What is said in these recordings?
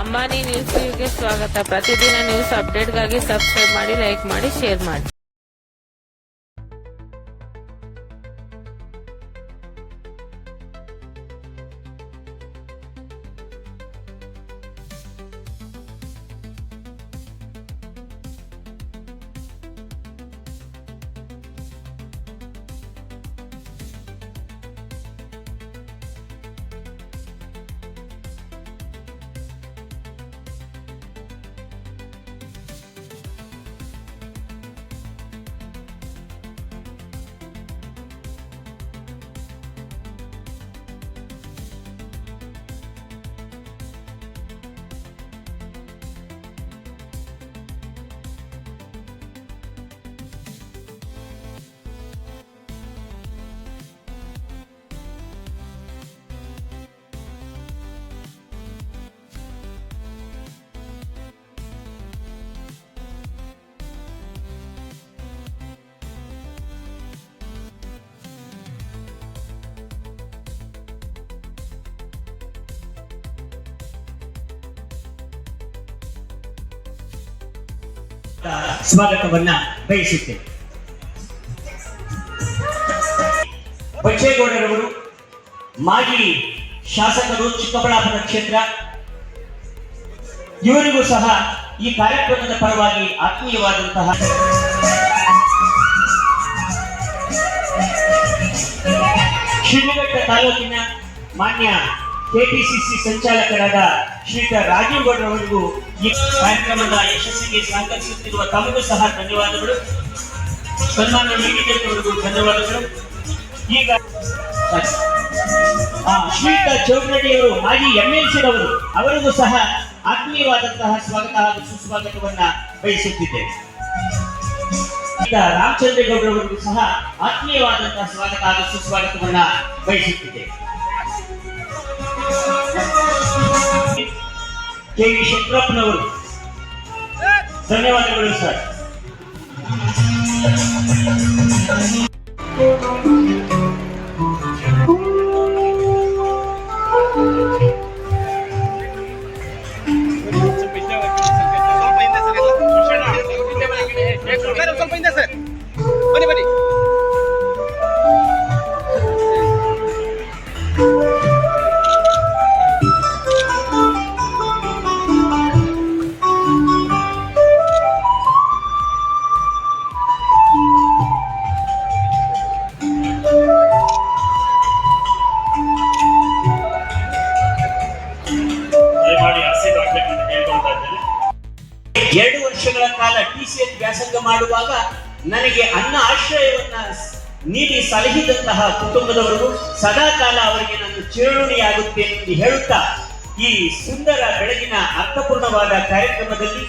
ಅಂಬಾನಿ ನ್ಯೂಸ್ಗೆ ಸ್ವಾಗತ. ಪ್ರತಿದಿನ ನ್ಯೂಸ್ ಅಪ್ಡೇಟ್ಗಾಗಿ ಸಬ್ಸ್ಕ್ರೈಬ್ ಮಾಡಿ ಲೈಕ್ ಮಾಡಿ ಶೇರ್ ಮಾಡಿ. ಸ್ವಾಗತವನ್ನ ಬಯಸುತ್ತೇನೆ. ಬಚ್ಚೇಗೌಡರವರು ಮಾಜಿ ಶಾಸಕರು ಚಿಕ್ಕಬಳ್ಳಾಪುರ ಕ್ಷೇತ್ರ, ಇವರಿಗೂ ಸಹ ಈ ಕಾರ್ಯಕ್ರಮದ ಪರವಾಗಿ ಆತ್ಮೀಯವಾದಂತಹ ಶಿವಘಟ್ಟ ತಾಲೂಕಿನ ಮಾನ್ಯ ಕೆಪಿಸಿಸಿ ಸಂಚಾಲಕರಾದ ಶ್ರೀಯುತ ರಾಜೀವ್ ಗೌಡ್ರವರಿಗೂ ಈ ಕಾರ್ಯಕ್ರಮದ ಯಶಸ್ಸಿಗೆ ಸಹಕರಿಸುತ್ತಿರುವ ತಮಗೂ ಸಹ ಧನ್ಯವಾದಗಳು. ಸನ್ಮಾನ ನೀಡಿದ್ದವರಿಗೂ ಧನ್ಯವಾದಗಳು. ಈಗ ಶ್ರೀಯುತ ಚೌಕರಡಿಯವರು ಮಾಜಿ ಎಂ ಎಲ್ ಸಿ ರವರು ಅವರಿಗೂ ಸಹ ಆತ್ಮೀಯವಾದಂತಹ ಸ್ವಾಗತ ಹಾಗೂ ಸುಸ್ವಾಗತವನ್ನ ಬಯಸುತ್ತಿದ್ದೇವೆ ಈಗ ರಾಮಚಂದ್ರೇಗೌಡರವರಿಗೂ ಸಹ ಆತ್ಮೀಯವಾದಂತಹ ಸ್ವಾಗತ ಹಾಗೂ ಸುಸ್ವಾಗತವನ್ನ ಬಯಸುತ್ತಿದ್ದೇವೆ ಕೆ ವಿ ಶಂಕರಪ್ಪನವರು ಧನ್ಯವಾದಗಳು ಎರಡು ವರ್ಷಗಳ ಕಾಲ ಟಿ ಸಿ ಎಲ್ ವ್ಯಾಸಂಗ ಮಾಡುವಾಗ ನನಗೆ ಅನ್ನ ಆಶ್ರಯವನ್ನ ನೀಡಿ ಸಲಹಿದಂತಹ ಕುಟುಂಬದವರು ಸದಾ ಕಾಲ ಅವರಿಗೆ ನಾನು ಚಿರಋಣಿಯಾಗುತ್ತೇನೆ ಎಂದು ಹೇಳುತ್ತಾ, ಈ ಸುಂದರ ಬೆಳಗಿನ ಅರ್ಥಪೂರ್ಣವಾದ ಕಾರ್ಯಕ್ರಮದಲ್ಲಿ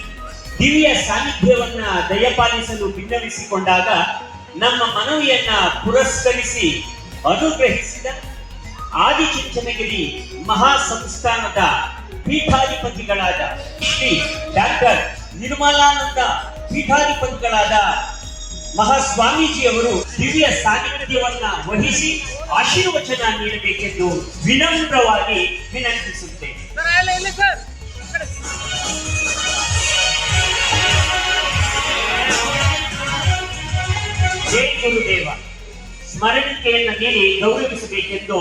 ದಿವ್ಯ ಸಾನ್ನಿಧ್ಯವನ್ನ ದಯಪಾಲಿಸಲು ಭಿನ್ನವಿಸಿಕೊಂಡಾಗ ನಮ್ಮ ಮನವಿಯನ್ನ ಪುರಸ್ಕರಿಸಿ ಅನುಗ್ರಹಿಸಿದ ಆದಿಚುಂಚನಗಿರಿ ಮಹಾ ಸಂಸ್ಥಾನದ ಪೀಠಾಧಿಪತಿಗಳಾದ ಶ್ರೀ ಡಾಕ್ಟರ್ ನಿರ್ಮಲಾನಂದ ಪೀಠಾಧಿಪತಿಗಳಾದ ಮಹಾಸ್ವಾಮೀಜಿಯವರು ದಿವ್ಯ ಸಾನ್ನಿಧ್ಯವನ್ನ ವಹಿಸಿ ಆಶೀರ್ವಚನ ನೀಡಬೇಕೆಂದು ವಿನಮ್ರವಾಗಿ ವಿನಂತಿಸುತ್ತೇನೆ. ಜೈ ಗುರುದೇವ. ಸ್ಮರಣಿಕೆಯನ್ನ ನೀಡಿ ಗೌರವಿಸಬೇಕೆಂದು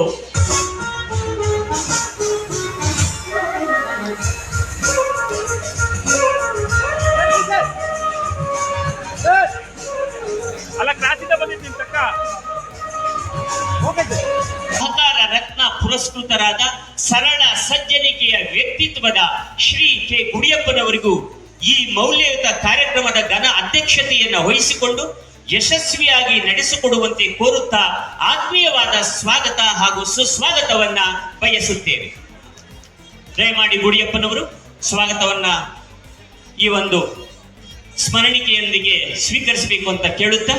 ಪುರಸ್ಕೃತರಾದ ಸರಳ ಸಜ್ಜನಿಕೆಯ ವ್ಯಕ್ತಿತ್ವದ ಶ್ರೀ ಕೆ ಗುಡಿಯಪ್ಪನವರಿಗೂ ಈ ಮೌಲ್ಯಯುತ ಕಾರ್ಯಕ್ರಮದ ಘನ ಅಧ್ಯಕ್ಷತೆಯನ್ನು ವಹಿಸಿಕೊಂಡು ಯಶಸ್ವಿಯಾಗಿ ನಡೆಸಿಕೊಡುವಂತೆ ಕೋರುತ್ತಾ ಆತ್ಮೀಯವಾದ ಸ್ವಾಗತ ಹಾಗೂ ಸುಸ್ವಾಗತವನ್ನ ಬಯಸುತ್ತೇವೆ ದಯಮಾಡಿ ಗುಡಿಯಪ್ಪನವರು, ಸ್ವಾಗತವನ್ನ ಈ ಒಂದು ಸ್ಮರಣಿಕೆಯೊಂದಿಗೆ ಸ್ವೀಕರಿಸಬೇಕು ಅಂತ ಕೇಳುತ್ತಾ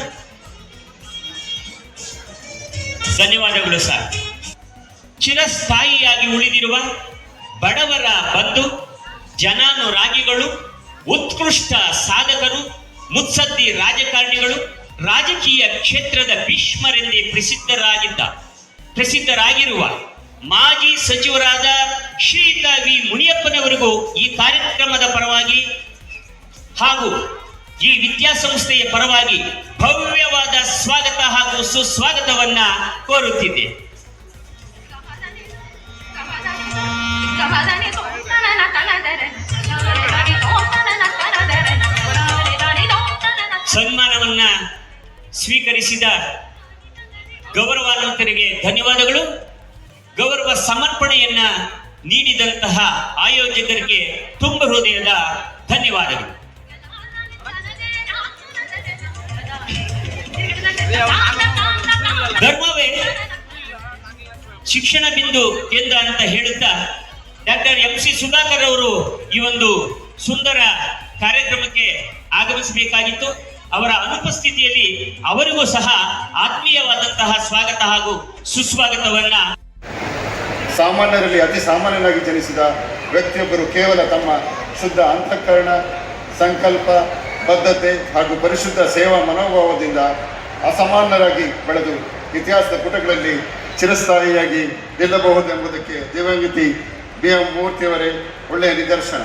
ಧನ್ಯವಾದಗಳು ಸರ್. ಚಿರಸ್ಥಾಯಿಯಾಗಿ ಉಳಿದಿರುವ ಬಡವರ ಬಂಧು ಜನಾನುರಾಗಿಗಳು ಉತ್ಕೃಷ್ಟ ಸಾಧಕರು, ಮುತ್ಸದ್ದಿ ರಾಜಕಾರಣಿಗಳು, ರಾಜಕೀಯ ಕ್ಷೇತ್ರದ ಭೀಷ್ಮರೆಂದೇ ಪ್ರಸಿದ್ಧರಾಗಿದ್ದ, ಪ್ರಸಿದ್ಧರಾಗಿರುವ ಮಾಜಿ ಸಚಿವರಾದ ಶ್ರೀಯುತ ವಿ. ಮುನಿಯಪ್ಪನವರಿಗೂ ಈ ಕಾರ್ಯಕ್ರಮದ ಪರವಾಗಿ ಹಾಗೂ ಈ ವಿದ್ಯಾಸಂಸ್ಥೆಯ ಪರವಾಗಿ ಭವ್ಯವಾದ ಸ್ವಾಗತ ಹಾಗೂ ಸುಸ್ವಾಗತವನ್ನ ಕೋರುತ್ತಿದ್ದೆ ಸನ್ಮಾನವನ್ನ ಸ್ವೀಕರಿಸಿದ ಗೌರವಾನ್ವಿತರಿಗೆ ಧನ್ಯವಾದಗಳು. ಗೌರವ ಸಮರ್ಪಣೆಯನ್ನ ನೀಡಿದಂತಹ ಆಯೋಜಕರಿಗೆ ತುಂಬ ಹೃದಯದ ಧನ್ಯವಾದಗಳು. ಧರ್ಮವೇ ಶಿಕ್ಷಣ ಬಿಂದು ಕೇಂದ್ರ ಅಂತ ಹೇಳುತ್ತಾ ಡಾಕ್ಟರ್ ಎಂ ಸಿ ಸುಧಾಕರ್ ಅವರು ಈ ಒಂದು ಸುಂದರ ಕಾರ್ಯಕ್ರಮಕ್ಕೆ ಆಗಮಿಸಬೇಕಾಗಿತ್ತು. ಅವರ ಅನುಪಸ್ಥಿತಿಯಲ್ಲಿ ಅವರಿಗೂ ಸಹ ಆತ್ಮೀಯವಾದಂತಹ ಸ್ವಾಗತ ಹಾಗೂ ಸುಸ್ವಾಗತವನ್ನ ಸಾಮಾನ್ಯರಲ್ಲಿ ಅತಿ ಸಾಮಾನ್ಯನಾಗಿ ಜನಿಸಿದ ವ್ಯಕ್ತಿಯೊಬ್ಬರು ಕೇವಲ ತಮ್ಮ ಶುದ್ಧ ಅಂತಃಕರಣ, ಸಂಕಲ್ಪ, ಬದ್ಧತೆ ಹಾಗೂ ಪರಿಶುದ್ಧ ಸೇವಾ ಮನೋಭಾವದಿಂದ ಅಸಾಮಾನ್ಯರಾಗಿ ಬೆಳೆದು ಇತಿಹಾಸದ ಪುಟಗಳಲ್ಲಿ ಚಿರಸ್ಥಾಯಿಯಾಗಿ ನಿಲ್ಲಬಹುದೆಂಬುದಕ್ಕೆ ದಿವಂಗತಿ ಬಿ ಎಂ ಮೂರ್ತಿಯವರೇ ಒಳ್ಳೆಯ ನಿದರ್ಶನ.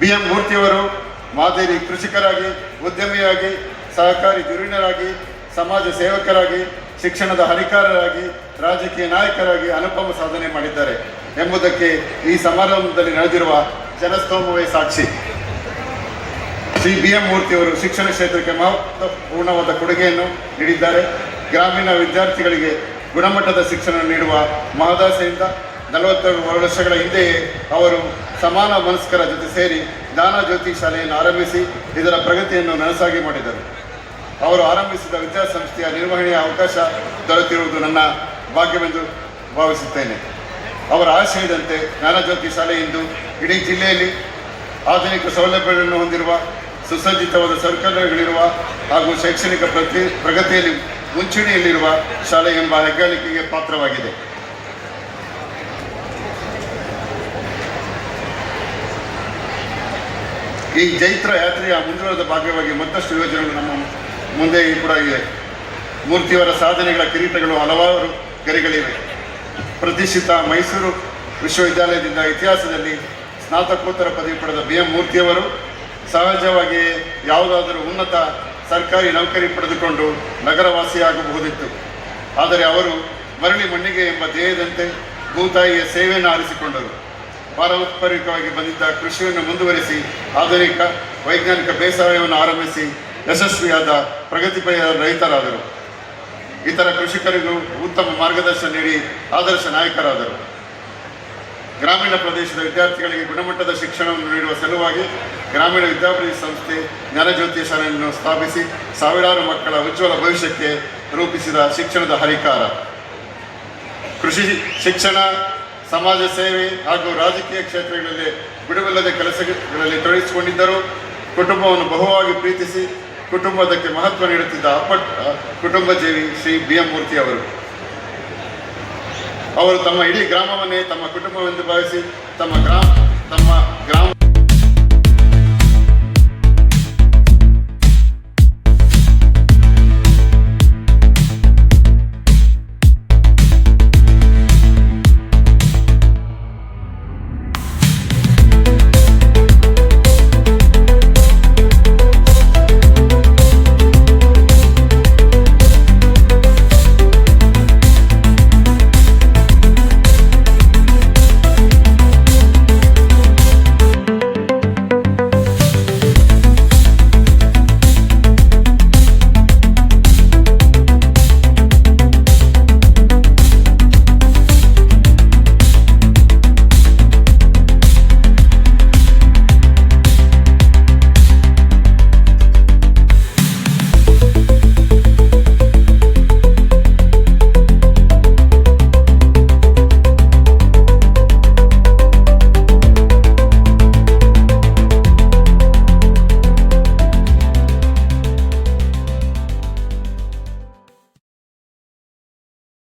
ಬಿ ಎಂ ಮೂರ್ತಿಯವರು ಮಾದರಿ ಕೃಷಿಕರಾಗಿ, ಉದ್ಯಮಿಯಾಗಿ, ಸಹಕಾರಿ ಧುರೀಣರಾಗಿ, ಸಮಾಜ ಸೇವಕರಾಗಿ, ಶಿಕ್ಷಣದ ಹರಿಕಾರರಾಗಿ ರಾಜಕೀಯ ನಾಯಕರಾಗಿ ಅನುಪಮ ಸಾಧನೆ ಮಾಡಿದ್ದಾರೆ ಎಂಬುದಕ್ಕೆ ಈ ಸಮಾರಂಭದಲ್ಲಿ ನಡೆದಿರುವ ಜನಸ್ತೋಮವೇ ಸಾಕ್ಷಿ. ಶ್ರೀ ಬಿ ಎಂ ಮೂರ್ತಿಯವರು ಶಿಕ್ಷಣ ಕ್ಷೇತ್ರಕ್ಕೆ ಮಹತ್ವಪೂರ್ಣವಾದ ಕೊಡುಗೆಯನ್ನು ನೀಡಿದ್ದಾರೆ. ಗ್ರಾಮೀಣ ವಿದ್ಯಾರ್ಥಿಗಳಿಗೆ ಗುಣಮಟ್ಟದ ಶಿಕ್ಷಣ ನೀಡುವ ಮಹದಾಸೆಯಿಂದ ನಲವತ್ತೆರಡು ವರ್ಷಗಳ ಹಿಂದೆಯೇ ಅವರು ಸಮಾನ ಮನಸ್ಕರ ಜೊತೆ ಸೇರಿ ಜ್ಞಾನ ಜ್ಯೋತಿ ಶಾಲೆಯನ್ನು ಆರಂಭಿಸಿ ಇದರ ಪ್ರಗತಿಯನ್ನು ನನಸಾಗಿ ಮಾಡಿದರು. ಅವರು ಆರಂಭಿಸಿದ ವಿದ್ಯಾಸಂಸ್ಥೆಯ ನಿರ್ವಹಣೆಯ ಅವಕಾಶ ದೊರೆತಿರುವುದು ನನ್ನ ಭಾಗ್ಯವೆಂದು ಭಾವಿಸುತ್ತೇನೆ. ಅವರ ಆಶಯದಂತೆ ಜ್ಞಾನಜ್ಯೋತಿ ಶಾಲೆ ಇಂದು ಇಡೀ ಜಿಲ್ಲೆಯಲ್ಲಿ ಆಧುನಿಕ ಸೌಲಭ್ಯಗಳನ್ನು ಹೊಂದಿರುವ, ಸುಸಜ್ಜಿತವಾದ ಸರ್ಕಾರಗಳಿರುವ ಹಾಗೂ ಶೈಕ್ಷಣಿಕ ಪ್ರತಿ, ಪ್ರಗತಿಯಲ್ಲಿ ಮುಂಚೂಣಿಯಲ್ಲಿರುವ ಶಾಲೆ ಎಂಬ ಹೆಗ್ಗಳಿಕೆಗೆ ಪಾತ್ರವಾಗಿದೆ. ಈ ಜೈತ್ರ ಯಾತ್ರೆಯ ಮುಂದುವರೆದ ಭಾಗವಾಗಿ ಮತ್ತಷ್ಟು ಯೋಜನೆಗಳು ನಮ್ಮ ಮುಂದೆ ಕೂಡ ಇವೆ. ಮೂರ್ತಿಯವರ ಸಾಧನೆಗಳ ಕಿರೀಟಗಳು ಹಲವಾರು ಗರಿಗಳಿವೆ. ಪ್ರತಿಷ್ಠಿತ ಮೈಸೂರು ವಿಶ್ವವಿದ್ಯಾಲಯದಿಂದ ಇತಿಹಾಸದಲ್ಲಿ ಸ್ನಾತಕೋತ್ತರ ಪದವಿ ಪಡೆದ ಬಿ ಎಂ ಮೂರ್ತಿಯವರು ಸಹಜವಾಗಿ ಯಾವುದಾದರೂ ಉನ್ನತ ಸರ್ಕಾರಿ ನೌಕರಿ ಪಡೆದುಕೊಂಡು ನಗರವಾಸಿಯಾಗಬಹುದಿತ್ತು. ಆದರೆ ಅವರು ಮರಳಿ ಮಣ್ಣಿಗೆ ಎಂಬ ಧ್ಯೇಯದಂತೆ ಭೂತಾಯಿಯ ಸೇವೆಯನ್ನು ಆರಿಸಿಕೊಂಡರು. ಪಾರಂಪರಿಕವಾಗಿ ಬಂದಿದ್ದ ಕೃಷಿಯನ್ನು ಮುಂದುವರಿಸಿ, ಆಧುನಿಕ ವೈಜ್ಞಾನಿಕ ಬೇಸಾಯವನ್ನು ಆರಂಭಿಸಿ ಯಶಸ್ವಿಯಾದ ಪ್ರಗತಿಪರ ರೈತರಾದರು. ಇತರ ಕೃಷಿಕರಿಗೂ ಉತ್ತಮ ಮಾರ್ಗದರ್ಶನ ನೀಡಿ ಆದರ್ಶ ನಾಯಕರಾದರು. ಗ್ರಾಮೀಣ ಪ್ರದೇಶದ ವಿದ್ಯಾರ್ಥಿಗಳಿಗೆ ಗುಣಮಟ್ಟದ ಶಿಕ್ಷಣವನ್ನು ನೀಡುವ ಸಲುವಾಗಿ ಗ್ರಾಮೀಣ ವಿದ್ಯಾಭ್ಯಾಸ ಸಂಸ್ಥೆ ಜ್ಞಾನಜ್ಯೋತಿ ಶಾಲೆಯನ್ನು ಸ್ಥಾಪಿಸಿ ಸಾವಿರಾರು ಮಕ್ಕಳ ಉಜ್ವಲ ಭವಿಷ್ಯಕ್ಕೆ ರೂಪಿಸಿದ ಶಿಕ್ಷಣದ ಹರಿಕಾರ. ಕೃಷಿ ಶಿಕ್ಷಣ ಸಮಾಜ ಸೇವೆ ಹಾಗೂ ರಾಜಕೀಯ ಕ್ಷೇತ್ರಗಳಲ್ಲಿ ಬಿಡುವಿಲ್ಲದೆ ಕೆಲಸಗಳಲ್ಲಿ ತೊಡಗಿಸಿಕೊಂಡಿದ್ದರು. ಕುಟುಂಬವನ್ನು ಬಹುವಾಗಿ ಪ್ರೀತಿಸಿ ಕುಟುಂಬದಕ್ಕೆ ಮಹತ್ವ ನೀಡುತ್ತಿದ್ದ ಅಪ್ಪಟ್ ಕುಟುಂಬ ಜೀವಿ ಶ್ರೀ ಬಿ ಎಂ ಮೂರ್ತಿ ಅವರು. ಅವರು ತಮ್ಮ ಇಡೀ ಗ್ರಾಮವನ್ನೇ ತಮ್ಮ ಕುಟುಂಬವೆಂದು ಭಾವಿಸಿ ತಮ್ಮ ಗ್ರಾಮ ತಮ್ಮ ಗ್ರಾಮ